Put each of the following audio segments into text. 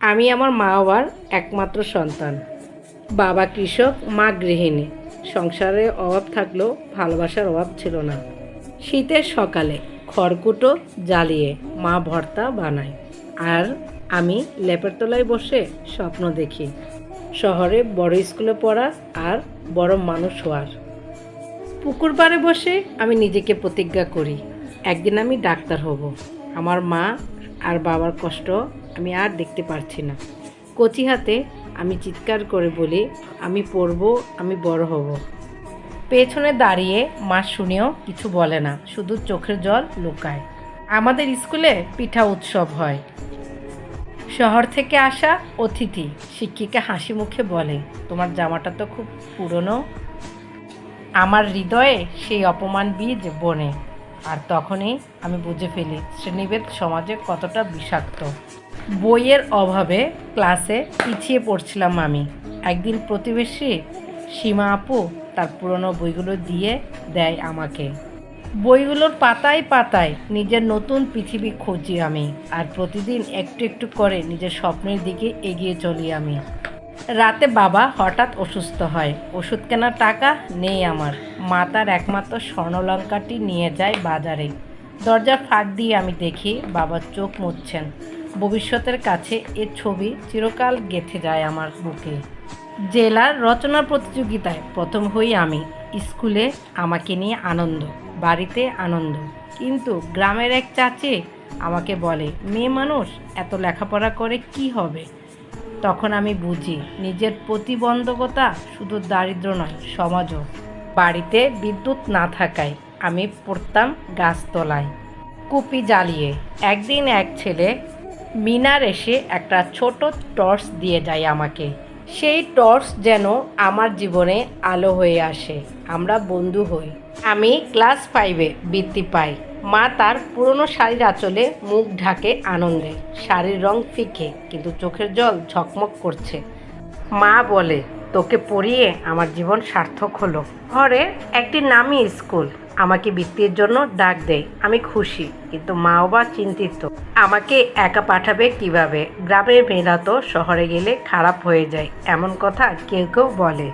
আমি আমার মা বাবার একমাত্র সন্তান। বাবা কৃষক, মা গৃহিণী। সংসারে অভাব থাকলেও ভালোবাসার অভাব ছিল না। শীতের সকালে খড়কুটো জ্বালিয়ে মা ভর্তা বানায়। আর আমি লেপের তলায় বসে স্বপ্ন দেখি, শহরে বড় স্কুলে পড়ার আর বড় মানুষ হওয়ার। পুকুর পাড়ে বসে আমি নিজেকে প্রতিজ্ঞা করি, একদিন আমি ডাক্তার হব। আমার মা আর বাবার কষ্ট আমি আর দেখতে পারছি না। কচি হাতে আমি চিৎকার করে বলি, আমি পড়ব, আমি বড় হব। পেছনে দাঁড়িয়ে মা শুনেও কিছু বলে না, শুধু চোখের জল লুকায়। আমাদের স্কুলে পিঠা উৎসব হয়। শহর থেকে আসা অতিথি শিক্ষিকা হাসি মুখে বলে, তোমার জামাটা তো খুব পুরনো। আমার হৃদয়ে সেই অপমান বীজ বনে। আর তখনই আমি বুঝে ফেলি, শ্রেণীভেদ সমাজে কতটা বিষাক্ত। বইয়ের অভাবে ক্লাসে পিছিয়ে পড়ছিলাম আমি। একদিন প্রতিবেশী সীমা আপু তার পুরনো বইগুলো দিয়ে দেয় আমাকে। বইগুলোর পাতায় পাতায় নিজের নতুন পৃথিবী খুঁজি আমি আর প্রতিদিন একটু একটু করে নিজের স্বপ্নের দিকে এগিয়ে চলি আমি। রাতে বাবা হঠাৎ অসুস্থ হয়। ওষুধ কেনার টাকা নেই আমার। মা তার একমাত্র স্বর্ণলঙ্কাটি নিয়ে যায় বাজারে। দরজার ফাঁক দিয়ে আমি দেখি বাবার চোখ মুছছেন। ভবিষ্যতের কাছে এ ছবি চিরকাল গেথে যায় আমার বুকে। জেলার রচনা প্রতিযোগিতায় প্রথম হই আমি। স্কুলে আমাকে নিয়ে আনন্দ, বাড়িতে আনন্দ। কিন্তু গ্রামের এক চাচি আমাকে বলে, মেয়ে মানুষ, এত লেখাপড়া করে কি হবে? তখন আমি বুঝি, নিজের প্রতিবন্ধকতা শুধু দারিদ্র নয়, সমাজও। বাড়িতে বিদ্যুৎ না থাকায় আমি পড়তাম গাছতলায়। কুপি জ্বালিয়ে, একদিন এক ছেলে মিনার এসে একটা ছোট টর্চ দিয়ে যায় আমাকে। সেই টর্চ যেন আমার জীবনে আলো হয়ে আসে। আমরা বন্ধু হই। আমি ক্লাস ফাইভে বৃত্তি পাই। মা তার পুরনো শাড়ির আঁচলে মুখ ঢাকে আনন্দে। শাড়ির রং ফিকে, কিন্তু চোখের জল ঝকমক করছে। মা বলে, তোকে পড়িয়ে আমার জীবন সার্থক হলো। ঘরে একটি নামি স্কুল। আমাকে বৃত্তির জন্য ডাক দেয়। আমি খুশি, কিন্তু মা বাবা চিন্তিত। আমাকে একা পাঠাবে কীভাবে? গ্রামের মেয়েরা তো শহরে গেলে খারাপ হয়ে যায়, এমন কথা কেউ কেউ বলে।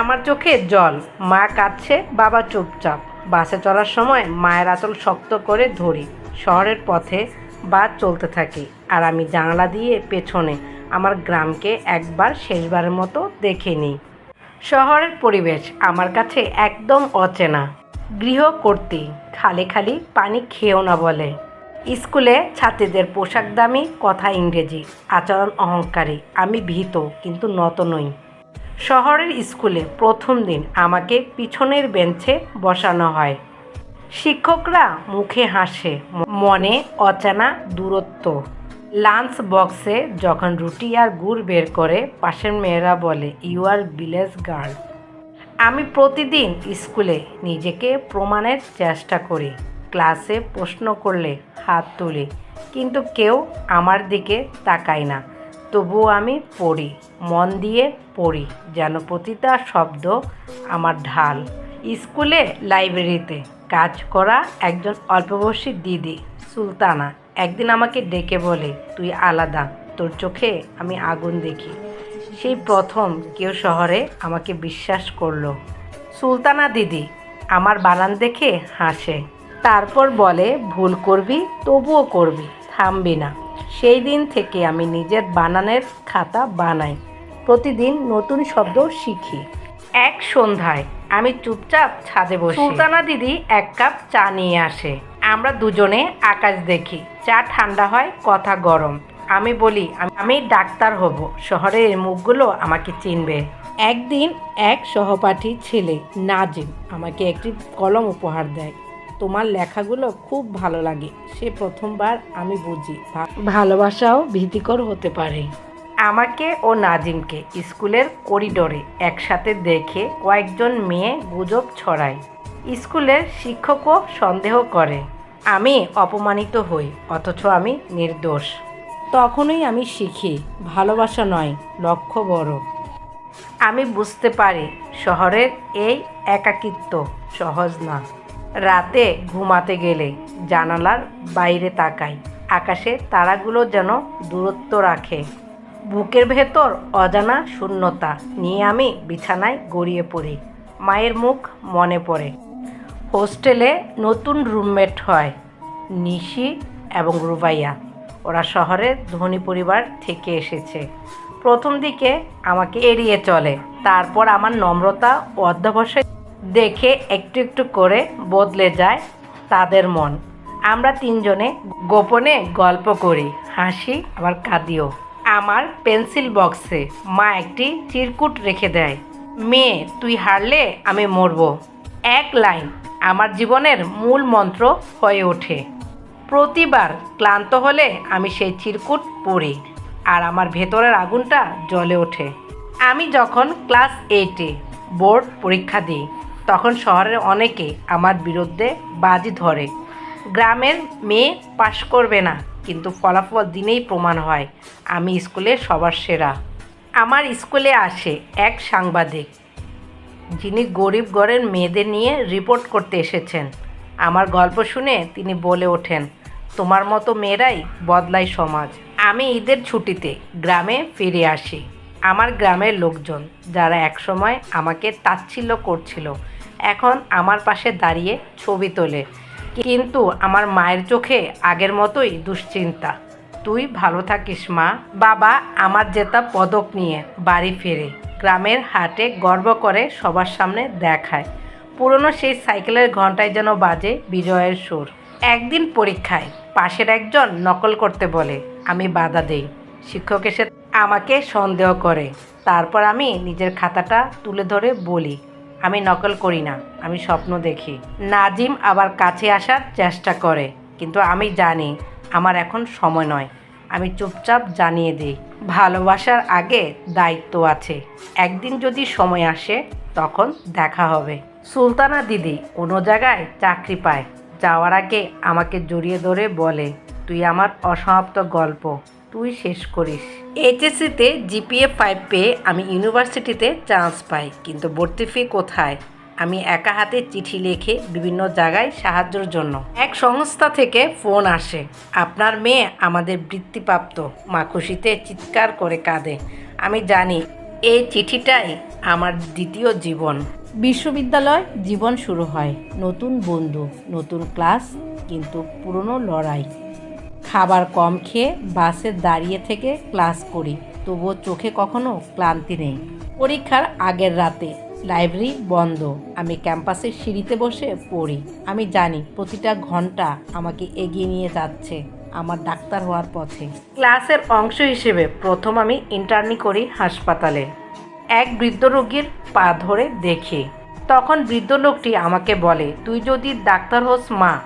আমার চোখে জল, মা কাঁদছে, বাবা চুপচাপ। বাসে চলার সময় মায়ের আঁচল শক্ত করে ধরি, শহরের পথে বাস চলতে থাকি, আর আমি জানালা দিয়ে পেছনে আমার গ্রামকে একবার শেষবারের মতো দেখে নিই। শহরের পরিবেশ আমার কাছে একদম অচেনা। গৃহ কর্তী, খালি খালি পানি খেয়েও না বলে। স্কুলে ছাত্রীদের পোশাক দামি, কথা ইংরেজি, আচরণ অহংকারী, আমি ভীত, কিন্তু নত নই। শহরের স্কুলে প্রথম দিন আমাকে পিছনের বেঞ্চে বসানো হয়। শিক্ষকরা মুখে হাসে, মনে অচেনা দূরত্ব। লাঞ্চ বক্সে যখন রুটি আর গুড় বের করে, পাশের মেয়েরা বলে ইউ আর ভিলেজ গার্ল আমি প্রতিদিন স্কুলে নিজেকে প্রমাণের চেষ্টা করি। ক্লাসে প্রশ্ন করলে হাত তুলি, কিন্তু কেউ আমার দিকে তাকায় না। তবুও আমি পড়ি, মন দিয়ে পড়ি, যেন প্রতিটা শব্দ আমার ঢাল। স্কুলে লাইব্রেরিতে কাজ করা একজন অল্পবয়সী দিদি, সুলতানা, একদিন আমাকে ডেকে বলে, তুই আলাদা, তোর চোখে আমি আগুন দেখি। সেই প্রথম কেউ শহরে আমাকে বিশ্বাস করল। সুলতানা দিদি আমার বানান দেখে হাসে। তারপর বলে, ভুল করবি, তবুও করবি, থামবি না। সেই দিন থেকে আমি নিজের বানানের খাতা বানাই। প্রতিদিন নতুন শব্দ শিখি। এক সন্ধ্যায় আমি চুপচাপ ছাদে বসি। সুলতানা দিদি এক কাপ চা নিয়ে আসে। আমরা দুজনে আকাশ দেখি। চা ঠান্ডা হয়, কথা গরম। আমি বলি "আমি- ডাক্তার হব। শহরের মুখগুলো আমাকে চিনবে। একদিন এক সহপাঠী ছেলে নাজিম আমাকে একটি কলম উপহার দেয়। তোমার লেখাগুলো খুব ভালো লাগে। সে প্রথমবার আমি বুঝি। ভালোবাসাও ভীতিকর হতে পারে। আমাকে ও নাজিমকে স্কুলের করিডোরে একসাথে দেখে কয়েকজন মেয়ে গুজব ছড়ায়। স্কুলের শিক্ষকও সন্দেহ করে। আমি অপমানিত হই অথচ আমি নির্দোষ। তখনই আমি শিখি, ভালোবাসা নয়, লক্ষ্য বড়। আমি বুঝতে পারি, শহরের এই একাকিত্ব সহজ না। রাতে ঘুমাতে গেলে জানালার বাইরে তাকাই আকাশে তারাগুলো যেন দূরত্ব রাখে। বুকের ভেতর অজানা শূন্যতা নিয়ে আমি বিছানায় গড়িয়ে পড়ি, মায়ের মুখ মনে পড়ে। হোস্টেলে নতুন রুমমেট হয়, নিশি এবং রুবাইয়া। ওরা শহরের ধনী পরিবার থেকে এসেছে। প্রথম দিকে আমাকে এড়িয়ে চলে, তারপর আমার নম্রতা ও অধ্যবসায় দেখে একটু একটু করে বদলে যায় তাদের মন। আমরা তিনজনে গোপনে গল্প করি, হাসি আবার কাঁদিও। আমার পেন্সিল বক্সে মা একটি চিরকুট রেখে দেয়, মেয়ে, তুই হারলে আমি মরবো। এক লাইন, আমার জীবনের মূল মন্ত্র হয়ে ওঠে। প্রতিবার ক্লান্ত হলে আমি সেই চিরকুট পড়ি আর আমার ভেতরের আগুনটা জ্বলে ওঠে। আমি যখন ক্লাস এইটে বোর্ড পরীক্ষা দিই, তখন শহরের অনেকে আমার বিরুদ্ধে বাজি ধরে। গ্রামের মেয়ে পাশ করবে না, কিন্তু ফলাফল দিনেই প্রমাণ হয়, আমি স্কুলে সবার সেরা। আমার স্কুলে আসে এক সাংবাদিক, যিনি গরিব ঘরের মেয়েদের নিয়ে রিপোর্ট করতে এসেছেন। আমার গল্প শুনে তিনি বলে ওঠেন তোমার মতো মেয়েরাই বদলায় সমাজ। আমি ঈদের ছুটিতে গ্রামে ফিরে আসি। আমার গ্রামের লোকজন যারা একসময় আমাকে তাচ্ছিল্য করছিল, এখন আমার পাশে দাঁড়িয়ে ছবি তোলে। কিন্তু আমার মায়ের চোখে আগের মতোই দুশ্চিন্তা। তুই ভালো থাকিস মা। বাবা আমার জেতা পদক নিয়ে বাড়ি ফেরে। গ্রামের হাটে গর্ব করে সবার সামনে দেখায়। পুরনো সেই সাইকেলের ঘন্টায় যেন বাজে বিজয়ের সুর। একদিন পরীক্ষায় পাশের একজন নকল করতে বলে, আমি বাধা দেই। শিক্ষক এসে আমাকে সন্দেহ করে। তারপর আমি নিজের খাতাটা তুলে ধরে বলি, আমি নকল করি না, আমি স্বপ্ন দেখি। নাজিম আবার কাছে আসার চেষ্টা করে, কিন্তু আমি জানি আমার এখন সময় নয়। আমি চুপচাপ জানিয়ে দিই, ভালোবাসার আগে দায়িত্ব আছে। একদিন যদি সময় আসে, তখন দেখা হবে। সুলতানা দিদি কোনো জায়গায় চাকরি পায়। যাওয়ার আগে আমাকে জড়িয়ে ধরে বলে, তুই আমার অসমাপ্ত গল্প, তুই শেষ করিস। এইচএসসিতে জিপিএ ফাইভ পেয়ে আমি ইউনিভার্সিটিতে চান্স পাই, কিন্তু ভর্তি ফি কোথায়? আমি একা হাতে চিঠি লিখে বিভিন্ন জায়গায় সাহায্যের জন্য। এক সংস্থা থেকে ফোন আসে, আপনার মেয়ে আমাদের বৃত্তিপ্রাপ্ত। মা খুশিতে চিৎকার করে কাঁদে, আমি জানি, এই চিঠিটাই আমার দ্বিতীয় জীবন। বিশ্ববিদ্যালয় জীবন শুরু হয় নতুন বন্ধু, নতুন ক্লাস, কিন্তু পুরনো লড়াই। খাবার কম খেয়ে বাসে দাঁড়িয়ে থেকে ক্লাস করি, তবুও চোখে কখনো ক্লান্তি নেই। পরীক্ষার আগের রাতে লাইব্রেরি বন্ধ, আমি ক্যাম্পাসের সিঁড়িতে বসে পড়ি। আমি জানি প্রতিটা ঘণ্টা আমাকে এগিয়ে নিয়ে যাচ্ছে আমার ডাক্তার হওয়ার পথে। ক্লাসের অংশ হিসেবে প্রথম আমি ইন্টার্নি করি হাসপাতালে। এক বৃদ্ধ রোগীর পা ধরে দেখে। তখন বৃদ্ধ লোকটি আমাকে বলে, তুই যদি ডাক্তার হোস, মা,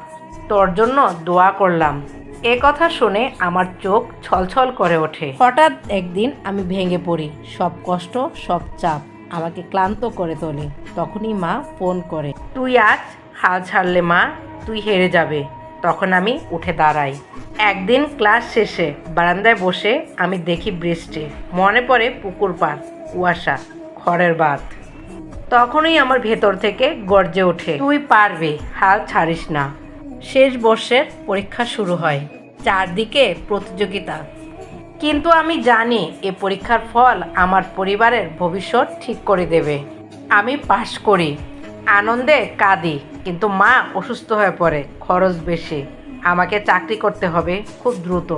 তোর জন্য দোয়া করলাম। এ কথা শুনে আমার চোখ ছলছল করে ওঠে। হঠাৎ একদিন আমি ভেঙে পড়ি। সব কষ্ট, সব চাপ আমাকে ক্লান্ত করে তোলে। তখনই মা ফোন করে, তুই আজ হাল ছাড়লে, মা, তুই হেরে যাবে। তখন আমি উঠে দাঁড়াই। একদিন ক্লাস শেষে বারান্দায় বসে আমি দেখি বৃষ্টি। মনে পড়ে পুকুর পাড়। কুয়াশা, খড়ের বাত তখনই আমার ভেতর থেকে গর্জে ওঠে, তুই পারবে, হাল ছাড়িস না। শেষ বর্ষের পরীক্ষা শুরু হয়, চারদিকে প্রতিযোগিতা। কিন্তু আমি জানি এ পরীক্ষার ফল আমার পরিবারের ভবিষ্যৎ ঠিক করে দেবে। আমি পাশ করি, আনন্দে কাঁদি, কিন্তু মা অসুস্থ হয়ে পড়ে, খরচ বেশি। আমাকে চাকরি করতে হবে খুব দ্রুত।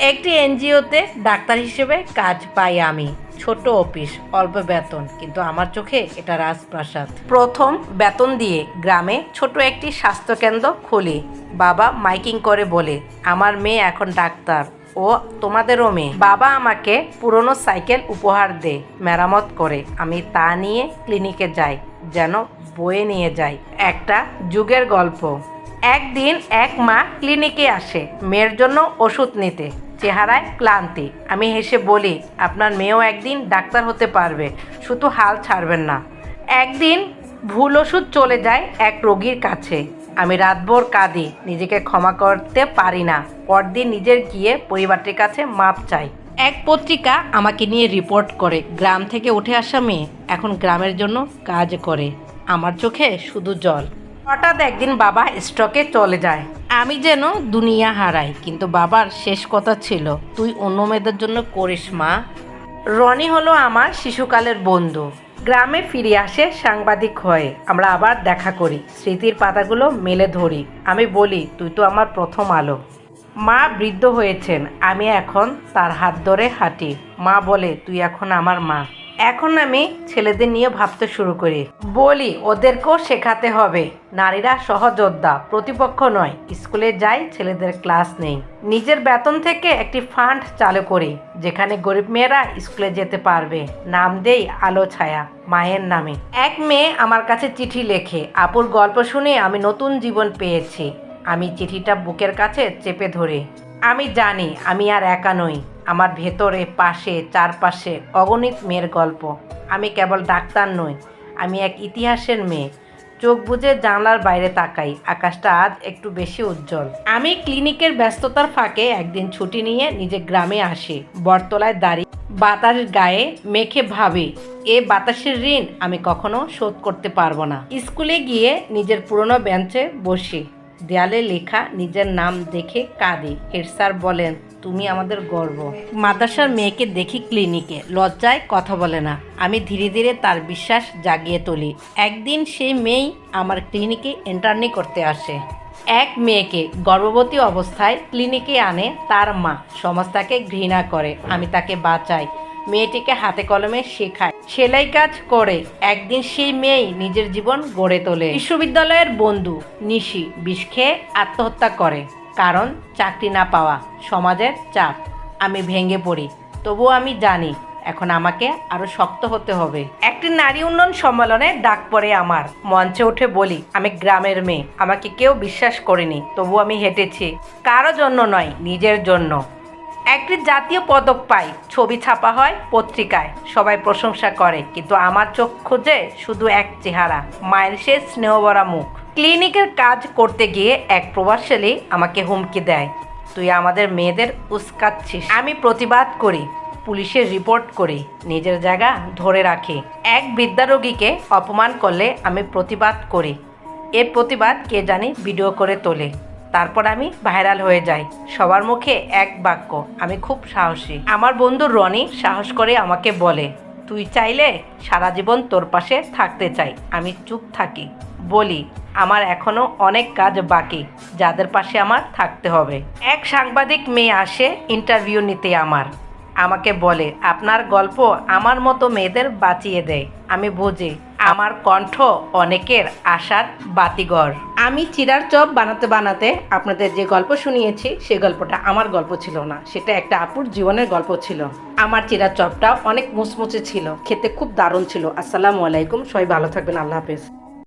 একটি এনজিওতে ডাক্তার হিসেবে কাজ পাই আমি। ছোট অফিস, অল্প বেতন, কিন্তু আমার চোখে এটা রাজপ্রাসাদ। প্রথম বেতন দিয়ে গ্রামে ছোট একটি স্বাস্থ্যকেন্দ্র খুলি। বাবা মাইকিং করে বলে, আমার মেয়ে এখন ডাক্তার, ও তোমাদেরও মেয়ে। বাবা আমাকে পুরনো সাইকেল উপহার দে, মেরামত করে। আমি তা নিয়ে ক্লিনিকে যাই, যেন বয়ে নিয়ে যাই। একটা যুগের গল্প। একদিন এক মা ক্লিনিকে আসে, মেয়ের জন্য ওষুধ নিতে। চেহারায় ক্লান্তি। আমি হেসে বলি, আপনার মেয়েও একদিন ডাক্তার হতে পারবে, শুধু হাল ছাড়বেন না। একদিন ভুল ওষুধ চলে যায় এক রোগীর কাছে। আমি রাতভর কাঁদি, নিজেকে ক্ষমা করতে পারি না। পরদিন নিজের গিয়ে পরিবারটির কাছে মাপ চাই। এক পত্রিকা আমাকে নিয়ে রিপোর্ট করে, গ্রাম থেকে উঠে আসা মেয়ে এখন গ্রামের জন্য কাজ করে। আমার চোখে শুধু জল। হঠাৎ একদিন বাবা স্ট্রোকে চলে যায়। আমি যেন দুনিয়া হারাই, কিন্তু বাবার শেষ কথা ছিল, তুই অন্য মেয়েদের জন্য করিস, মা। রনি হলো আমার শিশুকালের বন্ধু। গ্রামে ফিরে আসে সাংবাদিক হয়ে। আমরা আবার দেখা করি। স্মৃতির পাতাগুলো মেলে ধরি। আমি বলি, তুই তো আমার প্রথম আলো। মা বৃদ্ধ হয়েছেন। আমি এখন তার হাত ধরে হাঁটি। মা বলে, তুই এখন আমার মা। এখন আমি ছেলেদের নিয়ে ভাবতে শুরু করি। বলি, ওদেরকেও শেখাতে হবে। নারীরা সহযোদ্ধা, প্রতিপক্ষ নয়। স্কুলে যাই, ছেলেদের ক্লাস নেই। নিজের বেতন থেকে একটি ফান্ড চালু করি, যেখানে গরিব মেয়েরা স্কুলে যেতে পারবে। নাম দেই আলো ছায়া, মায়ের নামে। এক মেয়ে আমার কাছে চিঠি লেখে, আপুর গল্প শুনে আমি নতুন জীবন পেয়েছি। আমি চিঠিটা বুকের কাছে চেপে ধরে। আমি জানি, আমি আর একা নই। আমার ভেতরে, পাশে, চারপাশে অগণিত মেয়ের গল্প। আমি কেবল ডাক্তার নই, আমি এক ইতিহাসের মেয়ে। চোখ বুজে জানলার বাইরে তাকাই, আকাশটা আজ একটু বেশি উজ্জ্বল। আমি ক্লিনিকের ব্যস্ততার ফাঁকে একদিন ছুটি নিয়ে নিজের গ্রামে আসি, বটতলায় দাঁড়িয়ে। বাতাস গায়ে মেখে ভাবি, এ বাতাসের ঋণ আমি কখনো শোধ করতে পারব না। স্কুলে গিয়ে নিজের পুরনো বেঞ্চে বসি, দেয়ালে লেখা নিজের নাম দেখে কাঁদি। হেড স্যার বলেন তুমি আমাদের গর্ব। মাদ্রাসার মেয়েকে দেখি ক্লিনিকে, লজ্জায় কথা বলে না। আমি ধীরে ধীরে তার বিশ্বাস জাগিয়ে তুলি। একদিন সেই মেয়েই আমার ক্লিনিকে ইন্টার্নি করতে আসে। এক মেয়েকে গর্ভবতী অবস্থায় ক্লিনিকে আনে তার মা। সমাজ তাকে ঘৃণা করে, আমি তাকে বাঁচাই। মেয়েটিকে হাতে কলমে শেখায় সেলাই কাজ করে একদিন সেই মেয়েই নিজের জীবন গড়ে তোলে। বিশ্ববিদ্যালয়ের বন্ধু নিশি বিষ খেয়ে আত্মহত্যা করে। কারণ চাকরি না পাওয়া সমাজের চাপ। আমি ভেঙে পড়ি। তবুও আমি জানি, এখন আমাকে আরও শক্ত হতে হবে। একটি নারী উন্নয়ন সম্মেলনে ডাক পড়ে আমার। মঞ্চে উঠে বলি, আমি গ্রামের মেয়ে। আমাকে কেউ বিশ্বাস করেনি। তবু আমি হেঁটেছি। কারও জন্য নয়, নিজের জন্য। একটি জাতীয় পদক পাই। ছবি ছাপা হয় পত্রিকায়। সবাই প্রশংসা করে, কিন্তু আমার চোখ খুঁজে শুধু এক চেহারা মায়ের সে স্নেহভরা মুখ। ক্লিনিকের কাজ করতে গিয়ে এক প্রভাবশালী আমাকে হুমকি দেয়। তুই আমাদের মেয়েদের উস্কাচ্ছিস। আমি প্রতিবাদ করি, পুলিশের রিপোর্ট করি, নিজের জায়গা ধরে রাখি। এক বৃদ্ধা রোগীকে অপমান করলে আমি প্রতিবাদ করি। এর প্রতিবাদ কে জানি ভিডিও করে তোলে। তারপর আমি ভাইরাল হয়ে যাই। সবার মুখে এক বাক্য, আমি খুব সাহসী। আমার বন্ধু রনি সাহস করে আমাকে বলে তুই চাইলে সারা জীবন তোর পাশে থাকতে চাই। আমি চুপ থাকি। বলি, আমার এখনও অনেক কাজ বাকি, যাদের পাশে আমার থাকতে হবে। এক সাংবাদিক মেয়ে আসে ইন্টারভিউ নিতে আমার। আমাকে বলে, আপনার গল্প আমার মতো মেয়েদের বাঁচিয়ে দেয় আমি বুঝি আমার কণ্ঠ অনেকের আশার বাতিঘর। আমি চিরার চপ বানাতে বানাতে আপনাদের যে গল্প শুনিয়েছি, সে গল্পটা আমার গল্প ছিল না। সেটা একটা আপুর জীবনের গল্প ছিল। আমার চিরার চপটা অনেক মুচমুচে ছিল। খেতে খুব দারুণ ছিল। আসসালামু আলাইকুম। সবাই ভালো থাকবেন। আল্লাহ হাফেজ।